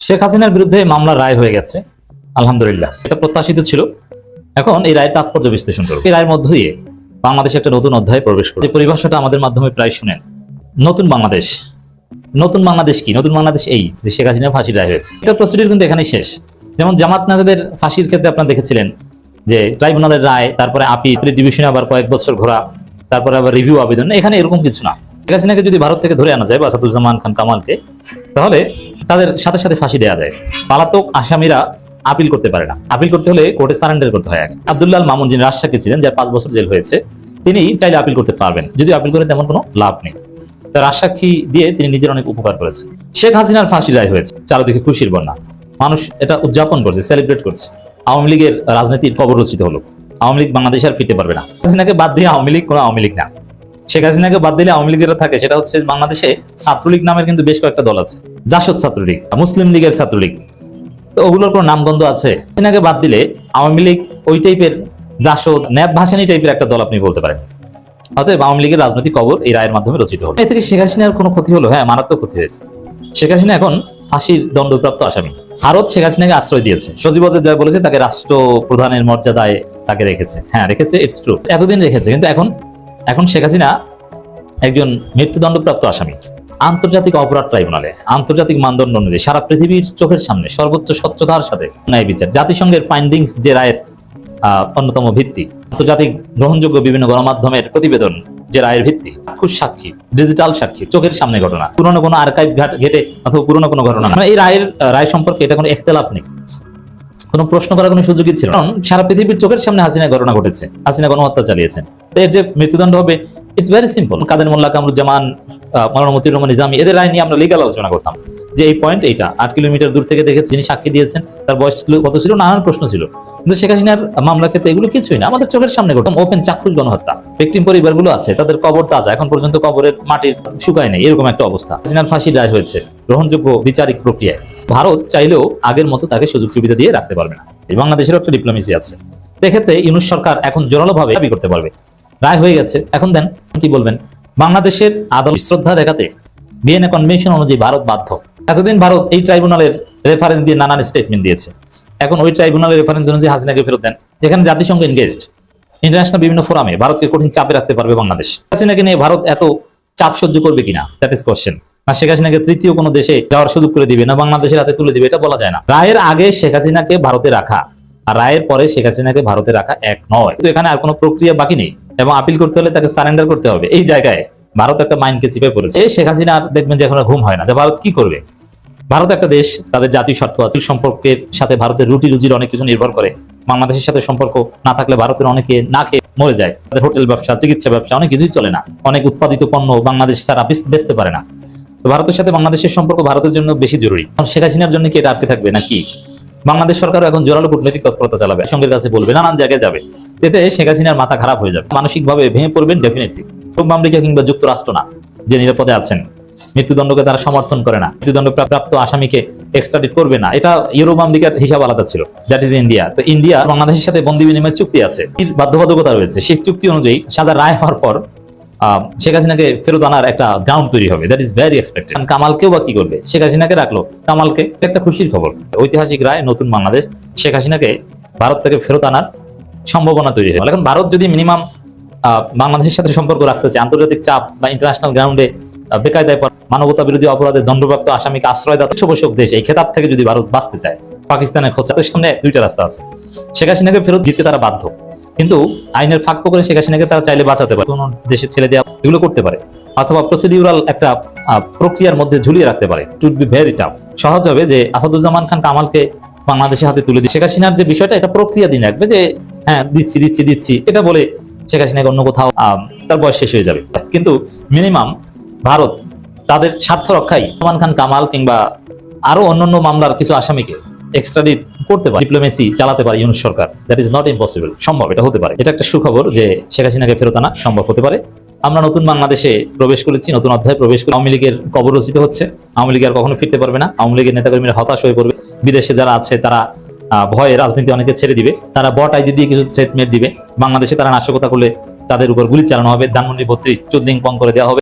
শেখ হাসিনার বিরুদ্ধে মামলা রায় হয়ে গেছে, আলহামদুলিল্লাহ। এটা প্রত্যাশিত ছিল। এখন এই রায়ের তাৎপর্য বিশ্লেষণ করব। এই রায়ের মধ্য দিয়ে বাংলাদেশে একটা নতুন অধ্যায়ে প্রবেশ করবে। যে পরিভাষাটা আমাদের মাধ্যমে প্রায় শুনেন, নতুন বাংলাদেশ। নতুন বাংলাদেশ কি? নতুন বাংলাদেশ এই, যে শেখ হাসিনার ফাঁসির রায় হয়েছে। এটা প্রসিডিউর কিন্তু এখানেই শেষ। যেমন জামাত নাজাদের ফাঁসির ক্ষেত্রে আপনারা দেখেছিলেন যে ট্রাইব্যুনালের রায়, তারপরে আপিল ডিভিশনে আবার কয়েক বছর ঘোরা, তারপরে আবার রিভিউ আবেদন। এখানে এরকম কিছু না। শেখ হাসিনাকে যদি ভারত থেকে ধরে আনা যায় বা আসাদুজ্জামান খান কামালকে, তাহলে তাদের সাথে সাথে ফাঁসি দেওয়া যায়। পালাতক আসামিরা আপিল করতে পারে না। আপিল করতে হলে কোর্টে সারেন্ডার করতে হয় আগে। আব্দুল্লাহ মামুন যিনি রাজশাহী ছিলেন, যার পাঁচ বছর জেল হয়েছে, তিনি চাইলে আপিল করতে পারবেন। যদি আপিল করে তেমন কোনো লাভ নেই। তার রাজসাক্ষী দিয়ে তিনি নিজের অনেক উপকার করেছেন। শেখ হাসিনার ফাঁসি রায় হয়েছে। চারদিকে খুশির বন্যা। মানুষ এটা উদযাপন করছে সেলিব্রেট করছে। আওয়ামী লীগের রাজনীতির কবর রচিত হলো। আওয়ামী লীগ বাংলাদেশ আর ফিরতে পারবে না। হাসিনাকে বাদ দিয়ে আওয়ামী লীগ কোনো আওয়ামী লীগ না। শেখ হাসিনাকে বাদ দিলে আওয়ামী লীগের থাকে, সেটা হচ্ছে বাংলাদেশে ছাত্রলীগ নামের কিন্তু বেশ কয়েকটা দল আছে। জাসদ ছাত্রলীগ মুসলিম লীগের ছাত্রলীগ। তো ওগুলোর কোনো নামগন্ধ আছে? হাসিনাকে বাদ দিলে আওয়ামী লীগ ওই টাইপের জাসদ ন্যাব ভাসানি টাইপের একটা দল আপনি বলতে পারেন। অতএব আওয়ামী লীগের রাজনৈতিক কবর এই রায়ের মাধ্যমে রচিত হলো। এ থেকে শেখ হাসিনার কোনো ক্ষতি হলো? হ্যাঁ মারাত্মক ক্ষতি হয়েছে। শেখ হাসিনা এখন ফাঁসির দণ্ডপ্রাপ্ত আসামি। ভারত শেখ হাসিনাকে আশ্রয় দিয়েছে। সজীব ওয়াজেদ জয় বলেছে, তাকে রাষ্ট্র প্রধানের মর্যাদায় তাকে রেখেছে। হ্যাঁ রেখেছে ইটস ট্রু এতদিন রেখেছে, কিন্তু এখন এখন শেখ হাসিনা একজন মৃত্যুদণ্ডপ্রাপ্ত আসামি। আন্তর্জাতিক অপরাধ ট্রাইব্যুনালে আন্তর্জাতিক মানদণ্ড অনুযায়ী সারা পৃথিবীর চোখের সামনে সর্বোচ্চ স্বচ্ছতার সাথে ন্যায় বিচার, জাতিসংঘের ফাইন্ডিংস যে রায়ের অন্যতম ভিত্তি, আন্তর্জাতিক গ্রহণযোগ্য বিভিন্ন গণমাধ্যমের প্রতিবেদন যে রায়ের ভিত্তি খুশ সাক্ষী ডিজিটাল সাক্ষী, চোখের সামনে ঘটনা, পুরনো কোনো আর্কাইভ ঘাট ঘেটে অথবা পুরনো কোনো ঘটনা মানে এই রায়ের রায় সম্পর্কে এটা কোনো একতলাপ নেই। কোনো প্রশ্ন করার কোনো সুযোগই ছিল কারণ সারা পৃথিবীর চোখের সামনে হাসিনা ঘটনা ঘটেছে। হাসিনা গণহত্যা চালিয়েছেন। এর যে মৃত্যুদণ্ড হবে it's very simple Kader Mollah, Kamaruzzaman Maulana Motiur Rahman Nizami, এদের রায় নিয়ে আমরা লিগাল আলোচনা করতাম। যে এই পয়েন্ট এইটা, আট কিলোমিটার দূর থেকে দেখেছি, যিনি সাক্ষী দিয়েছেন, তার বয়স কত ছিল, নানান প্রশ্ন ছিল। কিন্তু শেখ হাসিনার মামলার ক্ষেত্রে এগুলো কিছুই না। আমাদের চোখের সামনে ঘটম ওপেন চাক্ষুষ গণহত্যা। ভিকটিম পরিবারগুলো আছে, তাদের কবর তাজা এখন পর্যন্ত কবরের মাটির শুকায় নেই, এরকম একটা অবস্থা। হাসিনার ফাঁসির রায় হয়েছে, গ্রহণযোগ্য বিচারিক প্রক্রিয়ায়। ভারত চাইলেও আগের মতো তাকে সুযোগ সুবিধা দিয়ে রাখতে পারবে না। এই বাংলাদেশেরও একটা ডিপ্লোমেসি আছে। এক্ষেত্রে ইউনুস সরকার এখন জোরালোভাবে দাবি করতে পারবে। রায় হয়ে গেছে। এখন দেন কি বলবেন? বাংলাদেশের আদালত শ্রদ্ধা দেখাতে বিএনএ কনভেনশন অনুযায়ী ভারত বাধ্য। এতদিন ভারত এই ট্রাইব্যুনালের রেফারেন্স দিয়ে নানান স্টেটমেন্ট দিয়েছে। এখন ওই ট্রাইব্যুনালের রেফারেন্স অনুযায়ী হাসিনাকে ফেরত দেন। এখানে জাতিসংঘ এনগেজড ইন্টারন্যাশনাল বিভিন্ন ফোরামে ভারতকে কঠিন চাপে রাখতে পারবে বাংলাদেশ। হাসিনাকে নিয়ে ভারত এত চাপ সহ্য করবে কিনা? দ্যাট ইজ কোশ্চেন না শেখ হাসিনাকে তৃতীয় কোনো দেশে যাওয়ার সুযোগ করে দিবে না, বাংলাদেশের হাতে তুলে দিবে, এটা বলা যায় না। রায়ের আগে শেখ হাসিনাকে ভারতে রাখা আর রায়ের পরে শেখ হাসিনাকে ভারতে রাখা এক নয়। তো এখানে আর কোনো প্রক্রিয়া বাকি নেই এবং আপিল করতে হলে তাকে সারেন্ডার করতে হবে। এই জায়গায় ভারত একটা মাইন্ডকে চিপে পড়েছে। শেখ হাসিনার দেখবেন যে এখন ঘুম হয় না। যে ভারত কি করবে? ভারত একটা দেশ, তাদের জাতীয় স্বার্থ আছে, সম্পর্কের সাথে ভারতের রুটি রুজির অনেক কিছু নির্ভর করে। বাংলাদেশের সাথে সম্পর্ক না থাকলে ভারতের অনেকে না খেয়ে মরে যায়। তাদের হোটেল ব্যবসা, চিকিৎসা ব্যবসা, অনেক কিছুই চলে না। অনেক উৎপাদিত পণ্য বাংলাদেশ ছাড়া বেচ- বেচতে পারে না। ভারতের সাথে বাংলাদেশের সম্পর্ক ভারতের জন্য বেশি জরুরি। শেখ হাসিনার জন্য কি এটা আটকে থাকবে নাকি? বাংলাদেশ সরকারও এখন জোরালো কূটনৈতিক তৎপরতা চালাবে। সঙ্গের কাছে বলবে, নানান জায়গায় যাবে। এতে শেখ হাসিনার মাথা খারাপ হয়ে যাবে। মানসিকভাবে ভেঙে পড়বেন ডেফিনেটলি পূর্ব আমেরিকা কিংবা যুক্তরাষ্ট্র না, যে নিরাপদে আছেন। মৃত্যুদণ্ডকে তারা সমর্থন করে না। মৃত্যুদণ্ড প্রাপ্ত আসামিকে এক্সট্রাডিট করবে না। এটা ইউরোপ আমেরিকার হিসাব আলাদা ছিল। দ্যাট ইজ ইন্ডিয়া তো ইন্ডিয়া বাংলাদেশের সাথে বন্দি বিনিময় চুক্তি আছে। বাধ্যবাধকতা রয়েছে। সেই চুক্তি অনুযায়ী সাজা রায় হওয়ার পর শেখ হাসিনাকে ফেরত আনার একটা গ্রাউন্ড তৈরি হবে। দ্যাট ইজ ভেরি এক্সপেক্টেড কামালকেও বা কি করবে? শেখ হাসিনাকে রাখল। কামালকে একটা খুশির খবর। ঐতিহাসিক রায়, নতুন বাংলাদেশ। শেখ হাসিনাকে ভারত থেকে ফেরত আনার সম্ভাবনা তৈরি হয় এখন ভারত যদি মিনিমাম বাংলাদেশের সাথে সম্পর্ক রাখতে চায়, আন্তর্জাতিক চাপ বা ইন্টারন্যাশনাল গ্রাউন্ডে বেকায়দায় মানবতা বিরোধী অপরাধে দণ্ডপ্রাপ্ত আসামিকে আশ্রয় দেওয়া পৃষ্ঠপোষক দেশ, এই খেতাব থেকে যদি ভারত বাঁচতে চায়, পাকিস্তানের খোঁজা সামনে দুইটা রাস্তা আছে। শেখ হাসিনাকে ফেরত দিতে তারা বাধ্য। কিন্তু আইনের ফাঁক করে শেখ হাসিনাকে তারা চাইলে বাঁচাতে পারে। কোন দেশের ছেলে দেওয়া এগুলো করতে পারে। অথবা প্রসিডিউরাল একটা প্রক্রিয়ার মধ্যে ঝুলিয়ে রাখতে পারে। টু বি ভেরি টাফ সহজ হবে যে আসাদুজ্জামান খান কামালকে বাংলাদেশের হাতে তুলে দিয়ে শেখ হাসিনার যে বিষয়টা, এটা প্রক্রিয়া দিন রাখবে যে হ্যাঁ দিচ্ছি দিচ্ছি দিচ্ছি। এটা বলে শেখ হাসিনাকে অন্য কোথাও তার বয়স শেষ হয়ে যাবে। কিন্তু মিনিমাম ভারত তাদের স্বার্থ রক্ষায় সালমান খান কামাল কিংবা আরও অন্যান্য মামলার কিছু আসামিকে এক্সট্রাডিট করতে পারে ডিপ্লোমেসি চালাতে পারে ইউনুস সরকার। দ্যাট ইজ নট ইম্পসিবল সম্ভব, এটা হতে পারে। এটা একটা সুখবর যে শেখ হাসিনাকে ফেরত আনা সম্ভব হতে পারে। আমরা নতুন বাংলাদেশে প্রবেশ করেছি, নতুন অধ্যায়ে প্রবেশ করে আওয়ামী লীগের কবর রচিত হচ্ছে। আওয়ামী লীগ আর কখনো ফিরতে পারবে না। আওয়ামী লীগের নেতাকর্মীরা হতাশ হয়ে পড়বে। বিদেশে যারা আছে, তারা ভয়ে রাজনীতি অনেকে ছেড়ে দিবে। তারা বট আইডি দিয়ে কিছু থ্রেটমেন্ট দিবে। বাংলাদেশে তারা নাশকতা করলে তাদের উপর গুলি চালানো হবে। ধানমন্ডি বত্রিশ, চোদ্দিং পং করে দেওয়া হবে।